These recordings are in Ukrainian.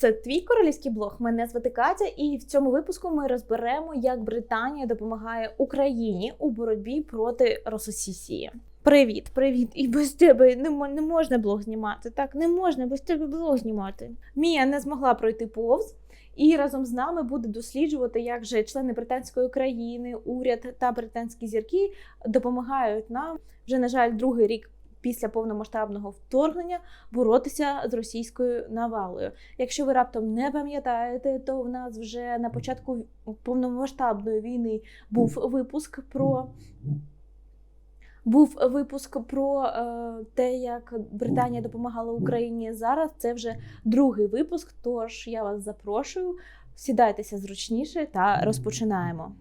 Це твій королівський блог. Мене звати Катя, і в цьому випуску ми розберемо, як Британія допомагає Україні у боротьбі проти Рососісії. Привіт, привіт! І без тебе не, не можна блог знімати. Так, не можна без тебе блог знімати. Мія не змогла пройти повз. І разом з нами буде досліджувати, як же члени британської країни, уряд та британські зірки допомагають нам вже, на жаль, другий рік після повномасштабного вторгнення боротися з російською навалою. Якщо ви раптом не пам'ятаєте, то в нас вже на початку повномасштабної війни був випуск про. Був випуск про е, те, як Британія допомагала Україні зараз. Це вже другий випуск. Тож я вас запрошую, сідайтеся зручніше та розпочинаємо.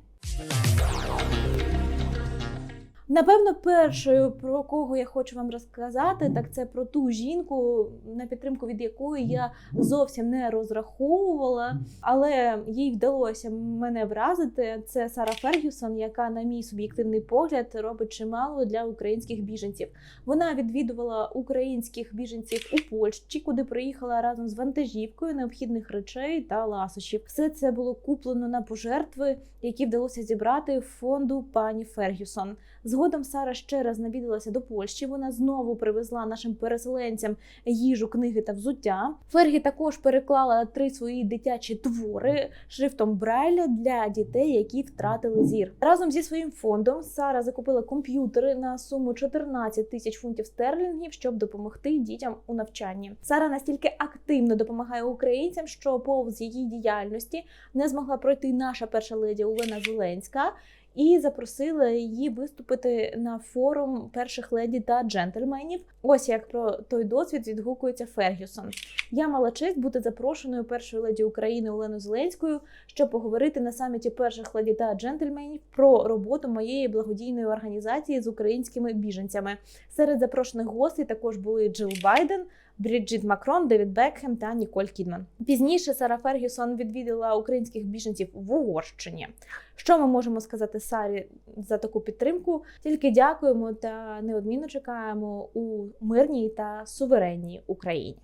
Напевно, першою, про кого я хочу вам розказати, так це про ту жінку, на підтримку від якої я зовсім не розраховувала, але їй вдалося мене вразити. Це Сара Фергюсон, яка, на мій суб'єктивний погляд, робить чимало для українських біженців. Вона відвідувала українських біженців у Польщі, куди приїхала разом з вантажівкою необхідних речей та ласощів. Все це було куплено на пожертви, які вдалося зібрати фонду пані Фергюсон. Згодом Сара ще раз навідалася до Польщі. Вона знову привезла нашим переселенцям їжу, книги та взуття. Фергі також переклала три свої дитячі твори шрифтом Брайля для дітей, які втратили зір. Разом зі своїм фондом Сара закупила комп'ютери на суму 14 тисяч фунтів стерлінгів, щоб допомогти дітям у навчанні. Сара настільки активно допомагає українцям, що повз її діяльності не змогла пройти наша перша леді Олена Зеленська і запросила її виступити на форум перших леді та джентльменів. Ось як про той досвід відгукується Фергюсон. Я мала честь бути запрошеною першою леді України Оленою Зеленською, щоб поговорити на саміті перших леді та джентльменів про роботу моєї благодійної організації з українськими біженцями. Серед запрошених гостей також були Джил Байден. Бріджит Макрон, Девід Бекхем та Ніколь Кідман. Пізніше Сара Фергюсон відвідала українських біженців в Угорщині. Що ми можемо сказати Сарі за таку підтримку? Тільки дякуємо та неодмінно чекаємо у мирній та суверенній Україні.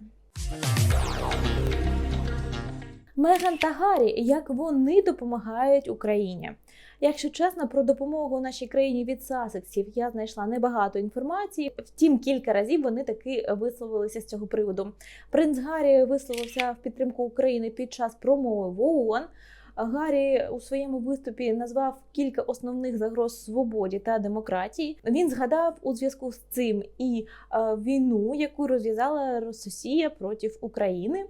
Меган та Гаррі, як вони допомагають Україні. Якщо чесно, про допомогу нашій країні від Сасексів я знайшла небагато інформації. Втім, кілька разів вони таки висловилися з цього приводу. Принц Гаррі висловився в підтримку України під час промови в ООН. Гаррі у своєму виступі назвав кілька основних загроз свободі та демократії. Він згадав у зв'язку з цим і е, війну, яку розв'язала Росія проти України.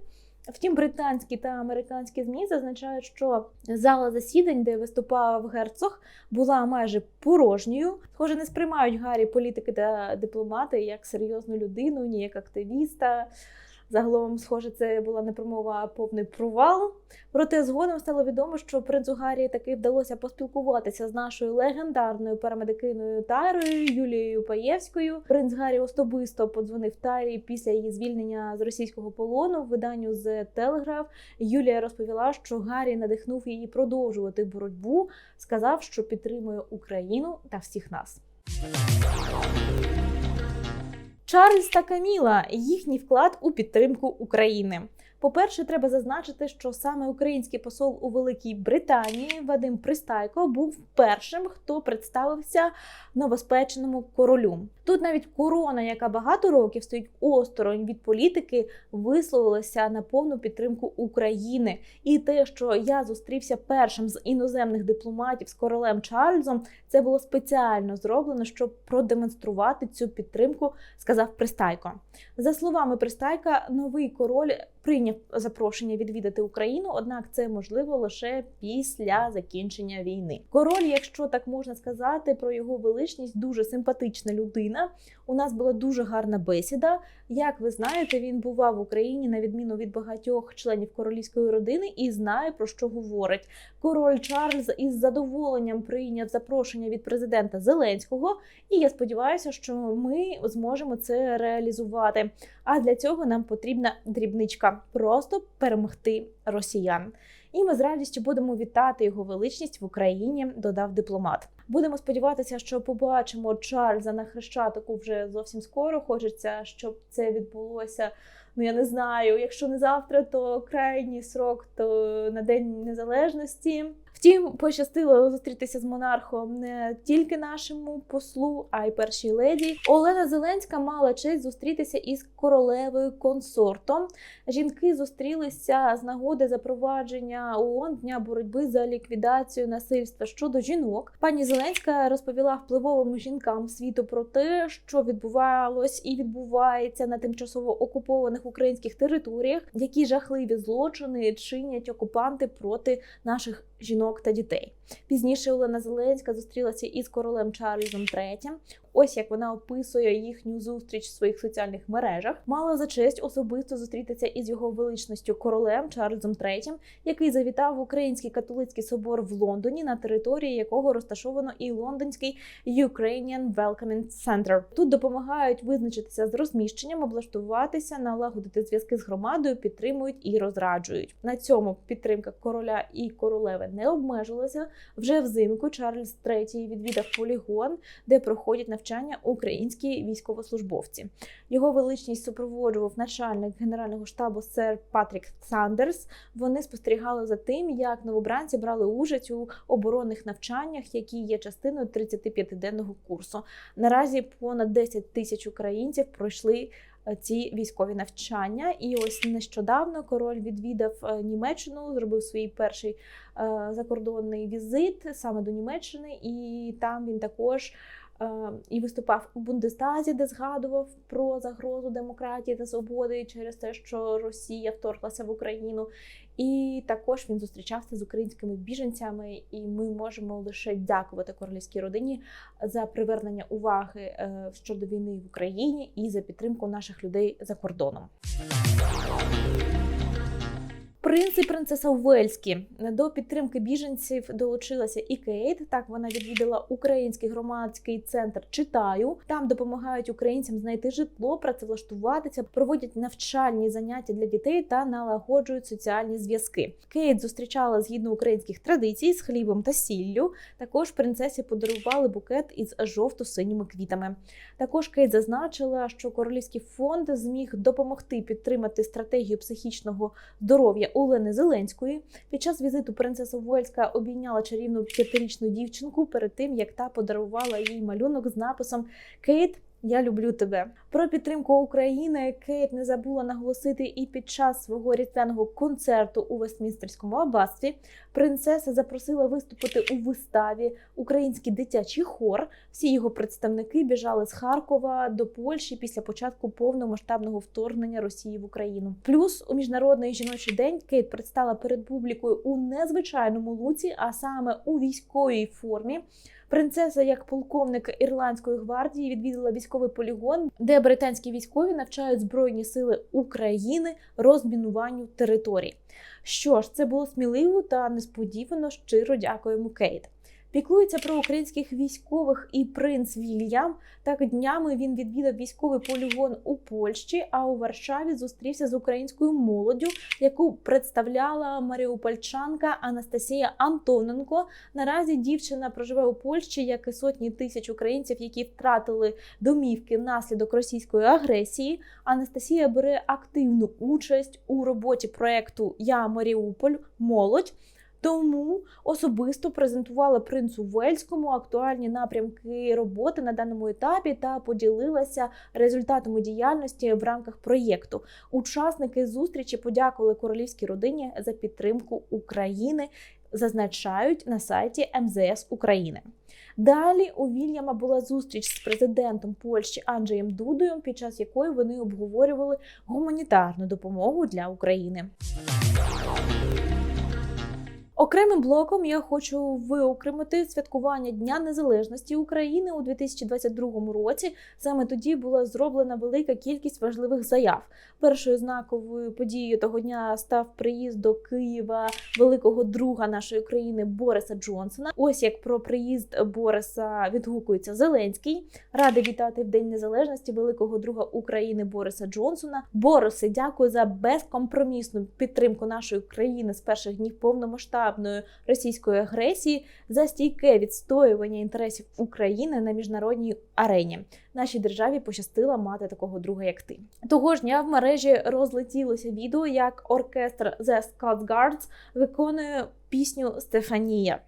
Втім, британські та американські змі зазначають, що зала засідань, де виступав герцог, була майже порожньою. Схоже, не сприймають Гаррі політики та дипломати як серйозну людину, ні як активіста. Загалом, схоже, це була не промова, а повний провал. Проте згодом стало відомо, що принцу Гаррі таки вдалося поспілкуватися з нашою легендарною парамедикиною Тайрою Юлією Паєвською. Принц Гаррі особисто подзвонив Тайрі після її звільнення з російського полону. В виданню The Telegraph Юлія розповіла, що Гаррі надихнув її продовжувати боротьбу, сказав, що підтримує Україну та всіх нас. Чарльз та Каміла їхній вклад у підтримку України. По-перше, треба зазначити, що саме український посол у Великій Британії Вадим Пристайко був першим, хто представився новоспеченому королю. Тут навіть корона, яка багато років стоїть осторонь від політики, висловилася на повну підтримку України. І те, що я зустрівся першим з іноземних дипломатів з королем Чарльзом, це було спеціально зроблено, щоб продемонструвати цю підтримку, сказав Пристайко. За словами Пристайка, новий король прийняв запрошення відвідати Україну, однак це можливо лише після закінчення війни. Король, якщо так можна сказати, про його величність дуже симпатична людина. У нас була дуже гарна бесіда. Як ви знаєте, він бував в Україні на відміну від багатьох членів королівської родини і знає про що говорить. Король Чарльз із задоволенням прийняв запрошення від президента Зеленського, і я сподіваюся, що ми зможемо це реалізувати. А для цього нам потрібна дрібничка просто перемогти росіян. І ми з радістю будемо вітати його величність в Україні, додав дипломат. Будемо сподіватися, що побачимо Чарльза на хрещатику вже зовсім скоро. Хочеться, щоб це відбулося ну я не знаю, якщо не завтра, то крайній срок, то на День Незалежності. Втім, пощастило зустрітися з монархом не тільки нашому послу, а й першій леді. Олена Зеленська мала честь зустрітися із королевою консортом. Жінки зустрілися з нагоди запровадження ООН дня боротьби за ліквідацію насильства щодо жінок. Пані Зеленська розповіла впливовим жінкам світу про те, що відбувалось і відбувається на тимчасово окупованих українських територіях, які жахливі злочини чинять окупанти проти наших жінок та дітей. Пізніше Олена Зеленська зустрілася із королем Чарльзом III. Ось як вона описує їхню зустріч в своїх соціальних мережах. Мала за честь особисто зустрітися із його величністю королем Чарльзом III, який завітав в Український католицький собор в Лондоні, на території якого розташовано і лондонський Ukrainian Welcoming Center. Тут допомагають визначитися з розміщенням, облаштуватися, налагодити зв'язки з громадою, підтримують і розраджують. На цьому підтримка короля і королеви не обмежилася. Вже взимку Чарльз III відвідав полігон, де проходять навчання українські військовослужбовці. Його величність супроводжував начальник генерального штабу сер Патрік Сандерс. Вони спостерігали за тим, як новобранці брали участь у оборонних навчаннях, які є частиною 35-денного курсу. Наразі понад 10 тисяч українців пройшли. Ці військові навчання, і ось нещодавно король відвідав е, Німеччину, зробив свій перший е, закордонний візит саме до Німеччини, і там він також е, і виступав у Бундестазі, де згадував про загрозу демократії та свободи через те, що Росія вторглася в Україну. І також він зустрічався з українськими біженцями, і ми можемо лише дякувати королівській родині за привернення уваги е, щодо війни в Україні і за підтримку наших людей за кордоном. Принц і принцеса Уельські до підтримки біженців долучилася і Кейт. Так вона відвідала український громадський центр Читаю. Там допомагають українцям знайти житло, працевлаштуватися, проводять навчальні заняття для дітей та налагоджують соціальні зв'язки. Кейт зустрічала згідно українських традицій з хлібом та сіллю. Також принцесі подарували букет із жовто-синіми квітами. Також Кейт зазначила, що королівський фонд зміг допомогти підтримати стратегію психічного здоров'я Олени Зеленської. Під час візиту принцеса Уельська обійняла чарівну п'ятирічну дівчинку перед тим, як та подарувала їй малюнок з написом Кейт. Я люблю тебе. Про підтримку України Кейт не забула наголосити і під час свого різдвяного концерту у Вестмінстерському аббатстві. Принцеса запросила виступити у виставі український дитячий хор. Всі його представники біжали з Харкова до Польщі після початку повномасштабного вторгнення Росії в Україну. Плюс у міжнародний жіночий день Кейт предстала перед публікою у незвичайному луці, а саме у військовій формі. Принцеса, як полковник ірландської гвардії, відвідала військовий полігон, де британські військові навчають збройні сили України розмінуванню територій. Що ж, це було сміливо та несподівано. Щиро дякуємо Кейт. Піклується про українських військових і принц Вільям. Так днями він відвідав військовий полігон у Польщі, а у Варшаві зустрівся з українською молоддю, яку представляла маріупольчанка Анастасія Антоненко. Наразі дівчина проживе у Польщі, як і сотні тисяч українців, які втратили домівки внаслідок російської агресії. Анастасія бере активну участь у роботі проекту Я Маріуполь Молодь. Тому особисто презентувала принцу Вельському актуальні напрямки роботи на даному етапі та поділилася результатами діяльності в рамках проєкту. Учасники зустрічі подякували королівській родині за підтримку України. Зазначають на сайті МЗС України. Далі у Вільяма була зустріч з президентом Польщі Анджеєм Дудою, під час якої вони обговорювали гуманітарну допомогу для України. Окремим блоком я хочу виокремити святкування Дня Незалежності України у 2022 році. Саме тоді була зроблена велика кількість важливих заяв. Першою знаковою подією того дня став приїзд до Києва великого друга нашої країни Бориса Джонсона. Ось як про приїзд Бориса відгукується Зеленський. Радий вітати в День Незалежності великого друга України Бориса Джонсона. Борисе, дякую за безкомпромісну підтримку нашої країни з перших днів повномасштабного повномасштабної російської агресії за стійке відстоювання інтересів України на міжнародній арені. Нашій державі пощастило мати такого друга, як ти. Того ж дня в мережі розлетілося відео, як оркестр The Scots Guards виконує пісню Стефанія.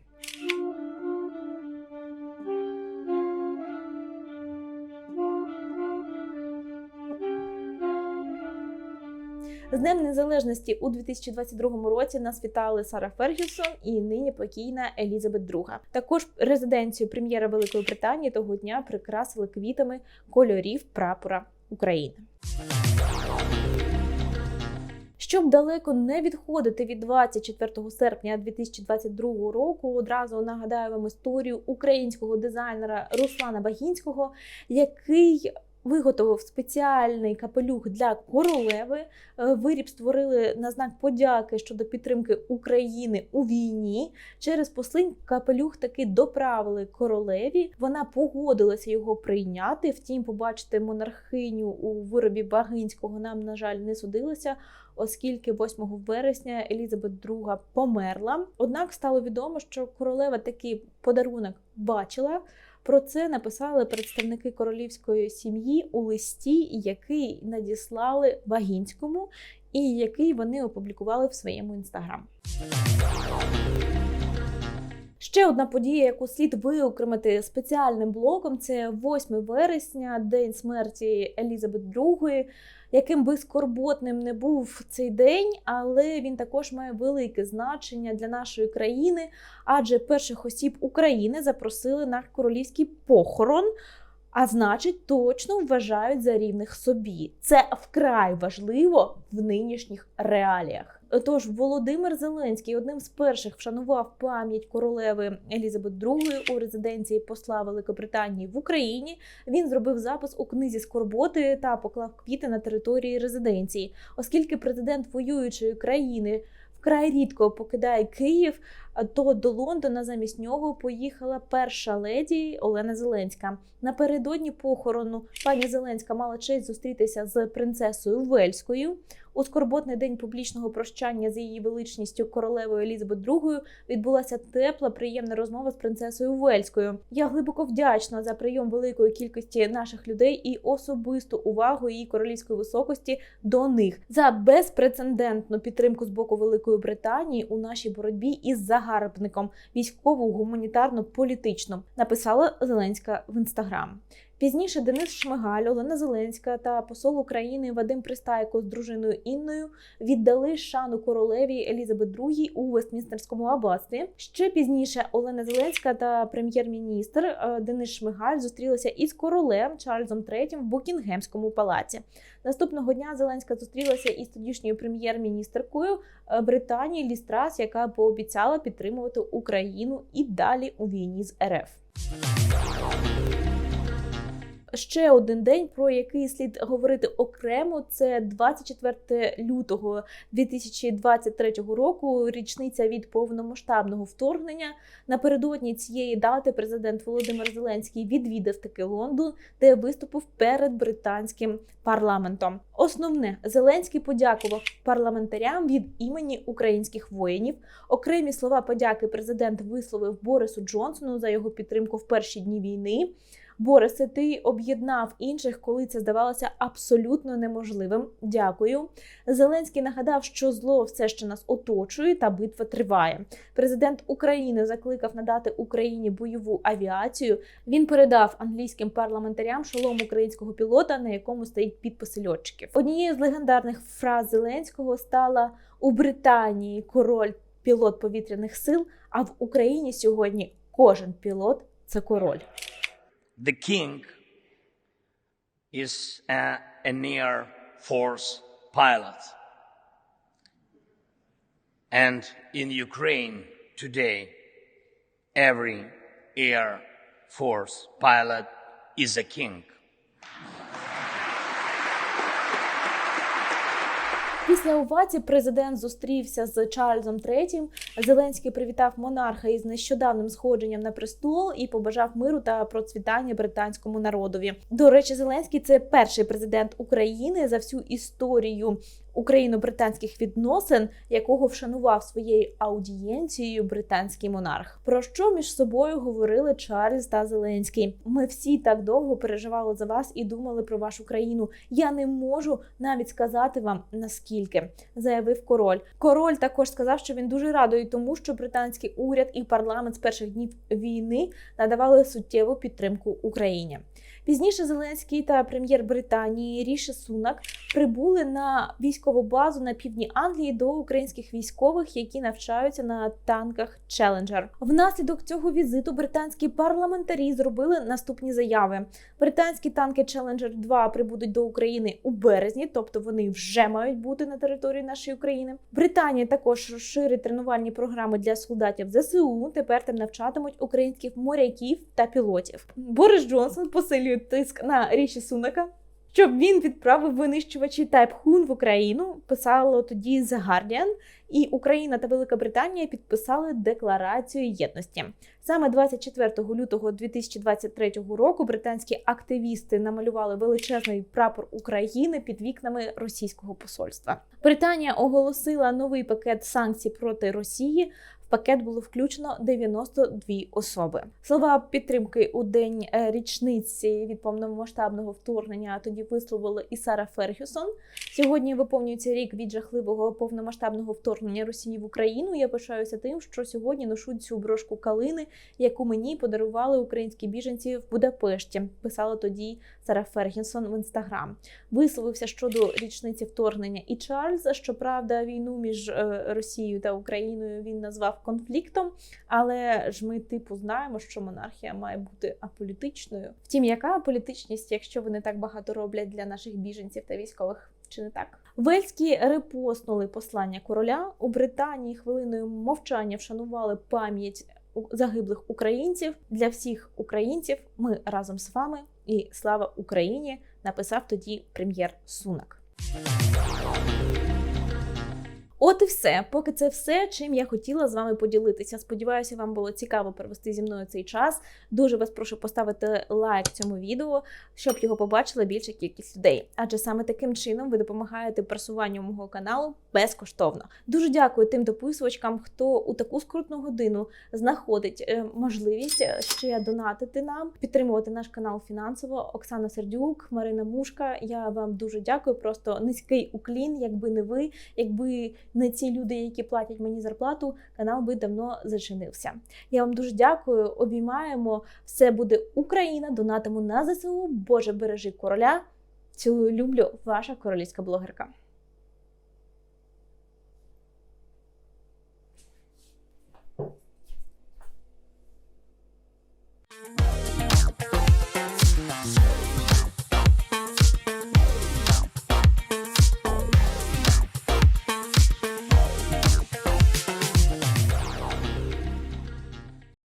З Днем Незалежності у 2022 році нас вітали Сара Фергюсон і нині покійна Елізабет II. Також резиденцію прем'єра Великої Британії того дня прикрасили квітами кольорів прапора України. Щоб далеко не відходити від 24 серпня 2022 року, одразу нагадаю вам історію українського дизайнера Руслана Багінського, який виготовив спеціальний капелюх для королеви. Е, Виріб створили на знак подяки щодо підтримки України у війні. Через послинь капелюх таки доправили королеві. Вона погодилася його прийняти. Втім, побачити монархиню у виробі Багинського нам, на жаль, не судилося. Оскільки 8 вересня Елізабет II померла. Однак стало відомо, що королева такий подарунок бачила. Про це написали представники королівської сім'ї у листі, який надіслали Багінському, і який вони опублікували в своєму інстаграм. Ще одна подія, яку слід виокремити спеціальним блоком, це 8 вересня, день смерті Елізабет II. Яким би скорботним не був цей день, але він також має велике значення для нашої країни, адже перших осіб України запросили на королівський похорон. А значить, точно вважають за рівних собі. Це вкрай важливо в нинішніх реаліях. Тож Володимир Зеленський одним з перших вшанував пам'ять королеви Елізабет II у резиденції посла Великобританії в Україні. Він зробив запис у книзі скорботи та поклав квіти на території резиденції, оскільки президент воюючої країни. Вкрай рідко покидає Київ, то до Лондона замість нього поїхала перша леді Олена Зеленська. Напередодні похорону пані Зеленська мала честь зустрітися з принцесою Вельською. У скорботний день публічного прощання з її величністю королевою Елізабет II відбулася тепла, приємна розмова з принцесою Вельською. Я глибоко вдячна за прийом великої кількості наших людей і особисту увагу її королівської високості до них за безпрецедентну підтримку з боку Великої Британії у нашій боротьбі із загарбником військову, гуманітарну, політичну. Написала Зеленська в інстаграм. Пізніше Денис Шмигаль, Олена Зеленська та посол України Вадим Пристайко з дружиною Інною віддали шану королеві Елізабет II у Вестмінстерському аббатстві. Ще пізніше Олена Зеленська та прем'єр-міністр е, Денис Шмигаль зустрілися із королем Чарльзом III в Букінгемському палаці. Наступного дня Зеленська зустрілася із тодішньою прем'єр-міністеркою е, Британії Лістрас, яка пообіцяла підтримувати Україну і далі у війні з РФ. Ще один день, про який слід говорити окремо, це 24 лютого 2023 року. Річниця від повномасштабного вторгнення. Напередодні цієї дати президент Володимир Зеленський відвідав таки Лондон, де виступив перед британським парламентом. Основне Зеленський подякував парламентарям від імені українських воїнів. Окремі слова подяки президент висловив Борису Джонсону за його підтримку в перші дні війни. Борисе, ти об'єднав інших, коли це здавалося абсолютно неможливим. Дякую. Зеленський нагадав, що зло все ще нас оточує, та битва триває. Президент України закликав надати Україні бойову авіацію. Він передав англійським парламентарям шолом українського пілота, на якому стоїть підписи льотчиків. Однією з легендарних фраз Зеленського стала у Британії король пілот повітряних сил. А в Україні сьогодні кожен пілот це король. The king is a, an air force pilot. And in Ukraine today, every air force pilot is a king. Після овації президент зустрівся з Чарльзом III. Зеленський привітав монарха із нещодавним сходженням на престол і побажав миру та процвітання британському народові. До речі, Зеленський це перший президент України за всю історію україно-британських відносин, якого вшанував своєю аудієнцією британський монарх. Про що між собою говорили Чарльз та Зеленський? Ми всі так довго переживали за вас і думали про вашу країну. Я не можу навіть сказати вам наскільки, заявив король. Король також сказав, що він дуже радий тому, що британський уряд і парламент з перших днів війни надавали суттєву підтримку Україні. Пізніше Зеленський та прем'єр Британії Ріші Сунак прибули на військову базу на півдні Англії до українських військових, які навчаються на танках Челенджер. Внаслідок цього візиту британські парламентарі зробили наступні заяви: британські танки Челенджер 2 прибудуть до України у березні, тобто вони вже мають бути на території нашої України. Британія також розширить тренувальні програми для солдатів ЗСУ. Тепер там навчатимуть українських моряків та пілотів. Борис Джонсон посилює тиск на Ріші Сунака. Щоб він відправив винищувачі Тайп-Хун в Україну, писало тоді The Guardian, і Україна та Велика Британія підписали декларацію єдності. Саме 24 лютого 2023 року британські активісти намалювали величезний прапор України під вікнами російського посольства. Британія оголосила новий пакет санкцій проти Росії. В пакет було включено 92 особи. Слова підтримки у день е, річниці від повномасштабного вторгнення тоді висловила і Сара Фергюсон. Сьогодні виповнюється рік від жахливого повномасштабного вторгнення Росії в Україну. Я пишаюся тим, що сьогодні ношу цю брошку калини, яку мені подарували українські біженці в Будапешті. Писала тоді Сара Фергюсон в інстаграм. Висловився щодо річниці вторгнення і Чарльз. Щоправда, війну між е, Росією та Україною він назвав конфліктом, але ж ми типу знаємо, що монархія має бути аполітичною. Втім, яка політичність, якщо вони так багато роблять для наших біженців та військових? Чи не так? Вельські репостнули послання короля у Британії. Хвилиною мовчання вшанували пам'ять загиблих українців для всіх українців. Ми разом з вами і слава Україні! Написав тоді прем'єр Сунак. От і все. Поки це все, чим я хотіла з вами поділитися. Сподіваюся, вам було цікаво провести зі мною цей час. Дуже вас прошу поставити лайк цьому відео, щоб його побачила більша кількість людей. Адже саме таким чином ви допомагаєте просуванню мого каналу безкоштовно. Дуже дякую тим дописувачкам, хто у таку скрутну годину знаходить е, можливість е, ще донатити нам, підтримувати наш канал фінансово. Оксана Сердюк, Марина Мушка. Я вам дуже дякую. Просто низький уклін. Якби не ви, якби не ці люди, які платять мені зарплату, канал би давно зачинився. Я вам дуже дякую. Обіймаємо. Все буде Україна. Донатимо на ЗСУ. Боже, бережи короля. Цілую, люблю, ваша королівська блогерка.